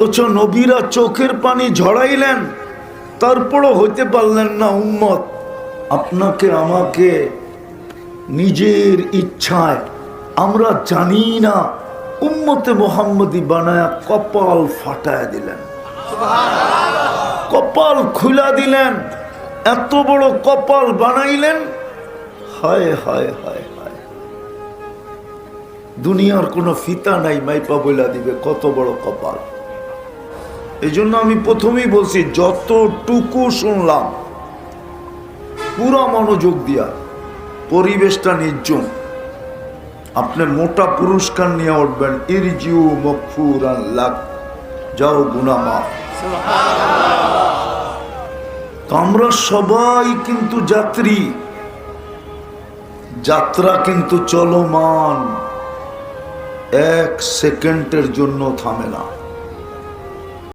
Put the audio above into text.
অথচ নবীরা চোখের পানি ঝড়াইলেন তারপরও হইতে পারলেন না উম্মত। আপনাকে, আমাকে নিজের ইচ্ছায় আমরা জানি না, উম্মতে মোহাম্মদী বানায়া কপাল ফাটায় দিলেন। কপাল খুলা দিলেন। এত বড় কপাল বানাইলেন। হায় হায় হায় হায়। দুনিয়ার কোনো ফিতা নাই, মাইপা বইলা দিবে, কত বড় কপাল। এই জন্য আমি প্রথমেই বলছি, যতটুকু শুনলাম, পুরা মনোযোগ দিয়া পরিবেশটা নির্জন। আপনি মোটা পুরস্কার নিয়ে উঠবেন, ইরজিউ মকফুর লাখ যাও গুনামা আমরা সবাই কিন্তু যাত্রী। যাত্রা কিন্তু চলমান। এক সেকেন্ডের জন্য থামে না।